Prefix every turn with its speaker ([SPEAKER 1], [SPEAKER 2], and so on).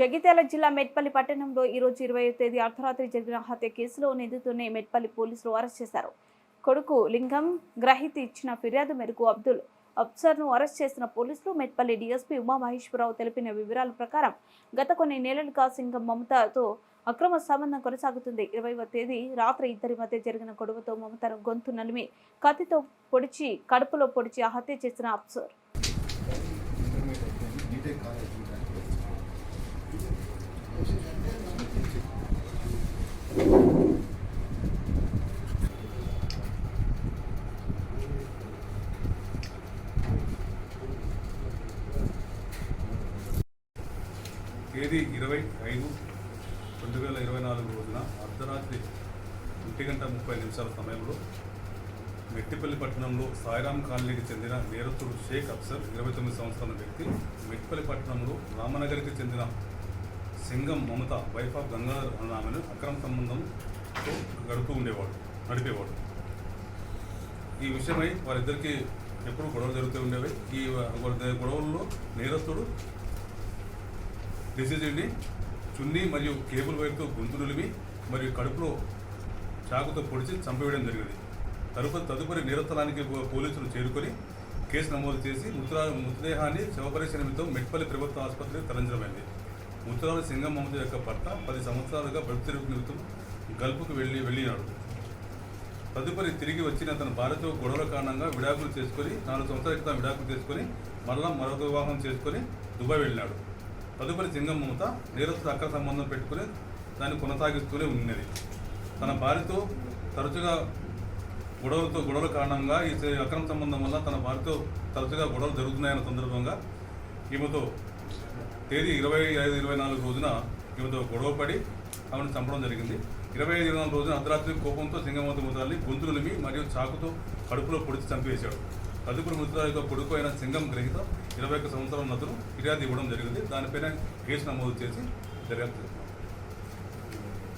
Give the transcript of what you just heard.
[SPEAKER 1] జగిత్యాల జిల్లా మెట్పల్లి పట్టణంలో ఈరోజు ఇరవై తేదీ అర్ధరాత్రి జరిగిన హత్య కేసులో నిందితుడిని మెట్పల్లి పోలీసులు అరెస్ట్ చేశారు. కొడుకు లింగం గ్రహీత ఇచ్చిన ఫిర్యాదు మేరకు అబ్దుల్ అఫ్సర్ను అరెస్ట్ చేసిన పోలీసులు మెట్పల్లి డీఎస్పీ ఉమామహేశ్వరరావు తెలిపిన వివరాల ప్రకారం గత కొన్ని నెలలుగా సింగం మమతతో అక్రమ సంబంధం కొనసాగుతుంది. ఇరవైవ తేదీ రాత్రి ఇద్దరి మధ్య జరిగిన గొడవతో మమతను గొంతు నలిమి కత్తితో పొడిచి కడుపులో పొడిచి హత్య చేసిన అఫ్సర్.
[SPEAKER 2] తేదీ ఇరవై ఐదు రెండు వేల ఇరవై నాలుగు రోజున అర్ధరాత్రి ఒంటి గంట ముప్పై నిమిషాల సమయంలో మెట్టిపల్లి పట్టణంలో సాయిరాం కాలనీకి చెందిన నేరస్తుడు షేక్ అఫ్సర్ ఇరవై తొమ్మిది సంవత్సరాల వ్యక్తి మెట్టిపల్లి పట్టణంలో రామనగర్కి చెందిన సింగం మమత వైఫ్ ఆఫ్ గంగాధర్ అన్న ఆమెను అక్రమ సంబంధంతో గడుపుతూ ఉండేవాడు నడిపేవాడు. ఈ విషయమై వారిద్దరికీ ఎప్పుడు గొడవలు జరుగుతూ ఉండేవి. ఈ గొడవల్లో నేరస్తుడు డిసీజుని చున్నీ మరియు కేబుల్ వైర్తో గొంతు నులిమి మరియు కడుపులో చాకుతో పొడిచి చంపవేయడం జరిగింది. తదుపరి తదుపరి నిరతలానికి పోలీసులు చేరుకొని కేసు నమోదు చేసి మృతురా మృతదేహాన్ని శవపరీక్ష నిమిత్తం మెట్పల్లి ప్రభుత్వ ఆసుపత్రికి తరలించడమైంది. మృతురాలు సింగం మహమ్మద్ యొక్క భర్త పది సంవత్సరాలుగా బ్రతుకు నిమిత్తం గల్పుకు వెళ్ళి వెళ్ళినాడు. తదుపరి తిరిగి వచ్చిన తన భార్యతో గొడవల కారణంగా విడాకులు చేసుకొని నాలుగు సంవత్సరాల క్రితం విడాకులు చేసుకొని మరలా మరొక వివాహం చేసుకొని దుబాయ్ వెళ్ళినాడు. తదుపరి సింగం మమత నేరస్తుడు అక్ర సంబంధం పెట్టుకుని దాన్ని కొనసాగిస్తూనే ఉన్నది. తన భార్యతో తరచుగా గొడవలతో గొడవల కారణంగా ఈ అక్రమ సంబంధం వల్ల తన భార్యతో తరచుగా గొడవలు జరుగుతున్నాయన్న సందర్భంగా ఈమెతో తేదీ ఇరవై ఐదు ఇరవై నాలుగు రోజున ఈమెతో గొడవ పడి ఆమెను చంపడం జరిగింది. ఇరవై ఐదు ఇరవై నాలుగు రోజున అర్ధరాత్రి కోపంతో సింగమత ముద్రాల్ని గొంతులు మరియు చాకుతో కడుపులో పొడిచి చంపేశాడు తదుపరి మృతుల యొక్క కొడుకు అయిన సింగం గ్రహీత ఇరవై ఒక్క సంవత్సరం నదులు ఫిర్యాదు ఇవ్వడం జరిగింది. దానిపైన కేసు నమోదు చేసి దర్యాప్తు